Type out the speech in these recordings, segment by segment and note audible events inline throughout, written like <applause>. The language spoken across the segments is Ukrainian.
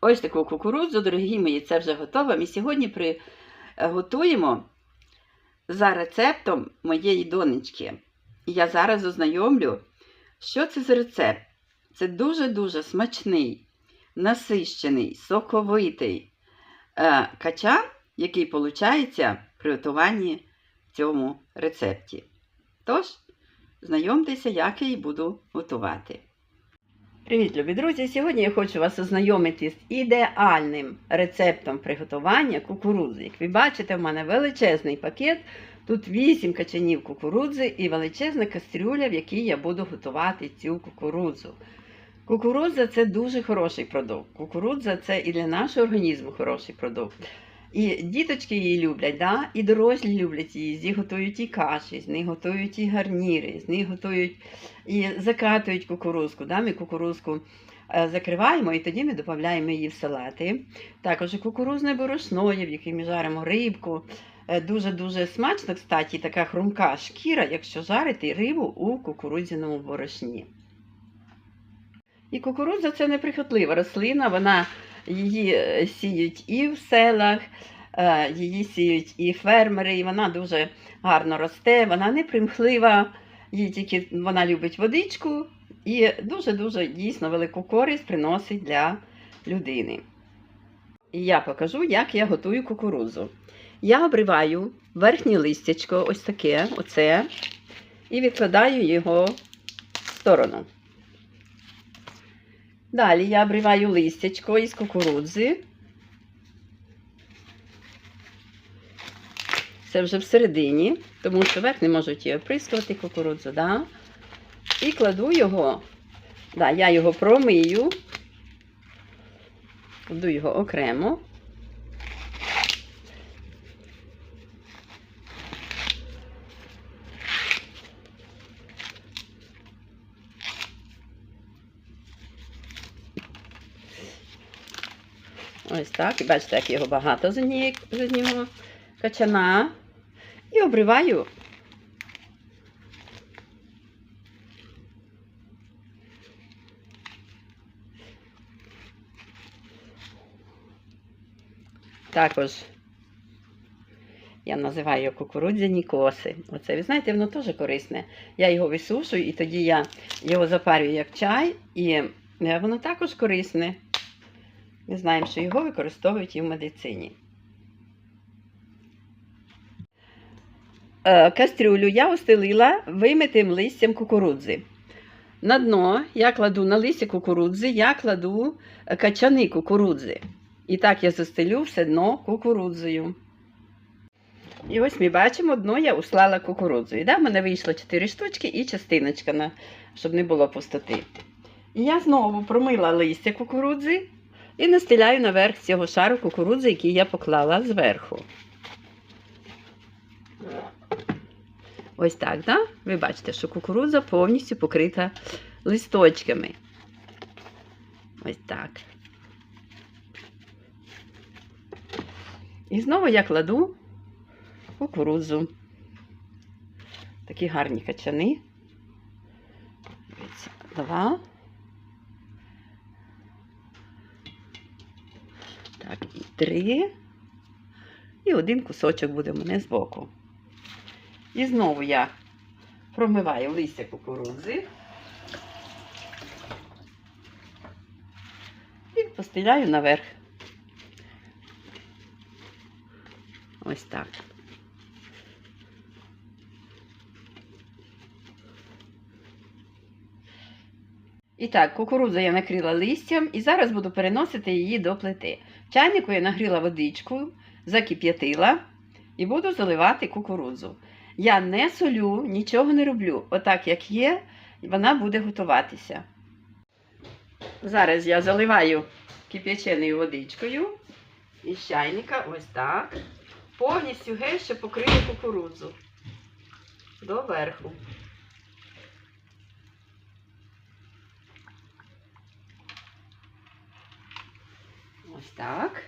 Ось таку кукурудзу, дорогі мої, це вже готово. Ми сьогодні приготуємо за рецептом моєї донечки. Я зараз ознайомлю, що це за рецепт. Це дуже-дуже смачний, насищений, соковитий е, качан, який виходить при готуванні в цьому рецепті. Тож, знайомтеся, як я її буду готувати. Привіт, любі друзі! Сьогодні я хочу вас ознайомити з ідеальним рецептом приготування кукурудзи. Як ви бачите, в мене величезний пакет. Тут 8 качанів кукурудзи і величезна кастрюля, в якій я буду готувати цю кукурудзу. Кукурудза це дуже хороший продукт. Кукурудза це і для нашого організму хороший продукт. І діточки її люблять, да? і дорослі люблять її. З них готують і каші, з них готують і гарніри, з них готують і закатують кукурузку. Да? Ми кукурузку е, закриваємо і тоді ми додаємо її в салати. Також кукурузне борошно, в якій ми жаримо рибку. Е, Дуже-дуже смачно, кстати, така хрумка шкіра, якщо жарити рибу у кукурудзяному борошні. І кукурудза це неприхотлива рослина, вона її е, сіють і в селах, е, її сіють і фермери, і вона дуже гарно росте, вона не примхлива, їй тільки вона любить водичку і дуже-дуже дійсно велику користь приносить для людини. І я покажу, як я готую кукурудзу. Я обриваю верхнє листячко, ось таке, оце, і відкладаю його в сторону. Далі я обриваю листячко із кукурудзи. Це вже всередині, тому що верх не можуть її оприскувати кукурудзу, да? І кладу його, да, я його промию, кладу його окремо. Ось так. І бачите, як його багато з одного качана. І обриваю. Також я називаю кукурудзяні коси. Оце, ви знаєте, воно теж корисне. Я його висушую і тоді я його запарюю як чай, і е, воно також корисне. Ми знаємо, що його використовують і в медицині. Е, Кастрюлю я остелила вимитим листям кукурудзи. На дно я кладу на листя кукурудзи, я кладу е, качани кукурудзи. І так я застелю все дно кукурудзою. І ось ми бачимо, дно я услала кукурудзою. Да? В мене вийшло 4 штучки і частиночка, щоб не було пустоти. І я знову промила листя кукурудзи і настеляю наверх цього шару кукурудзи, який я поклала зверху. Ось так, да? ви бачите, що кукурудза повністю покрита листочками. Ось так. І знову я кладу кукурудзу. Такі гарні качани. Два. Так, і три. І один кусочок буде мене збоку. І знову я промиваю листя кукурудзи. І постеляю наверх. Ось так. І так, кукурудзу я накрила листям і зараз буду переносити її до плити. Чайнику я нагріла водичку, закип'ятила і буду заливати кукурудзу. Я не солю, нічого не роблю. Отак, як є, вона буде готуватися. Зараз я заливаю кип'яченою водичкою із чайника, ось так. Повністю геть, щоб покрию кукурудзу до Ось так.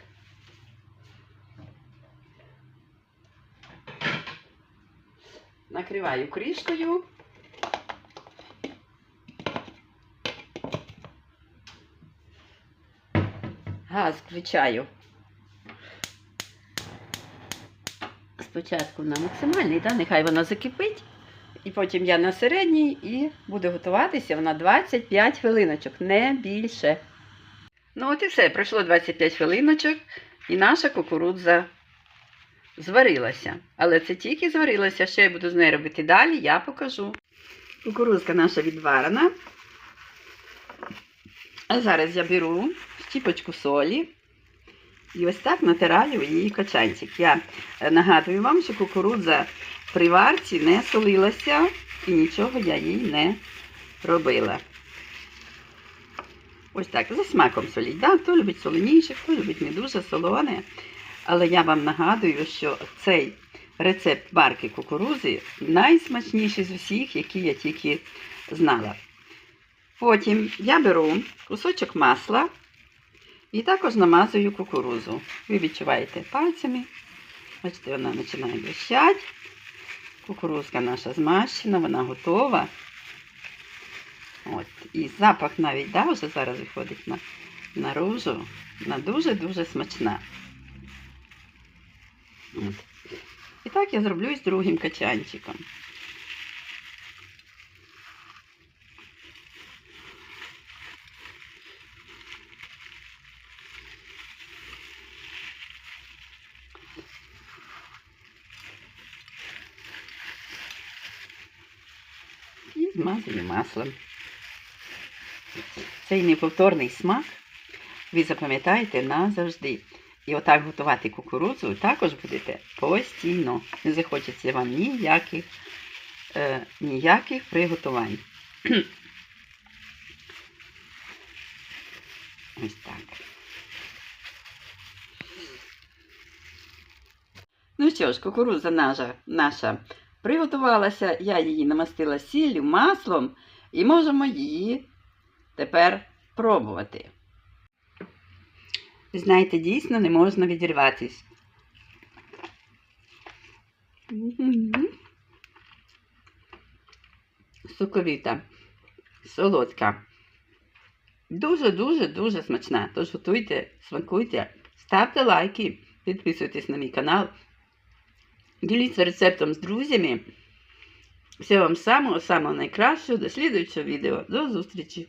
Накриваю кришкою. Газ включаю. Спочатку на максимальний, да? нехай вона закипить. І потім я на середній і буде готуватися вона 25 хвилиночок, не більше. Ну от і все, пройшло 25 хвилиночок, і наша кукурудза зварилася. Але це тільки зварилася, що я буду з нею робити далі, я покажу. Кукурудзка наша відварена. А зараз я беру щіпочку солі і ось так натираю її качанчик. Я нагадую вам, що кукурудза при варці не солилася і нічого я їй не робила. Ось так, за смаком соліть. Да? Хто любить соленіше, хто любить не дуже солоне. Але я вам нагадую, що цей рецепт варки кукурузи найсмачніший з усіх, які я тільки знала. Потім я беру кусочок масла і також намазую кукурузу. Ви відчуваєте пальцями. Бачите, вона починає блищати. Кукурузка наша змащена, вона готова. От. І запах навіть да, вже зараз виходить на, наружу. Вона дуже-дуже смачна. От. І так я зроблю з другим качанчиком. І змазую маслом. Цей неповторний смак ви запам'ятаєте назавжди. І отак готувати кукурудзу також будете постійно. Не захочеться вам ніяких, е, ніяких приготувань. <clears throat> Ось так. Ну що ж, кукурудза наша, наша приготувалася, я її намастила сіллю, маслом і можемо її тепер пробувати. Знаєте, дійсно не можна відірватись. Мгм. Соковита, солодка. Дуже-дуже дуже смачна. Тож готуйте, смакуйте, ставте лайки, підписуйтесь на мій канал. Діліться рецептом з друзями. Всього вам самого-самого найкращого. До слідуючого відео. До зустрічі!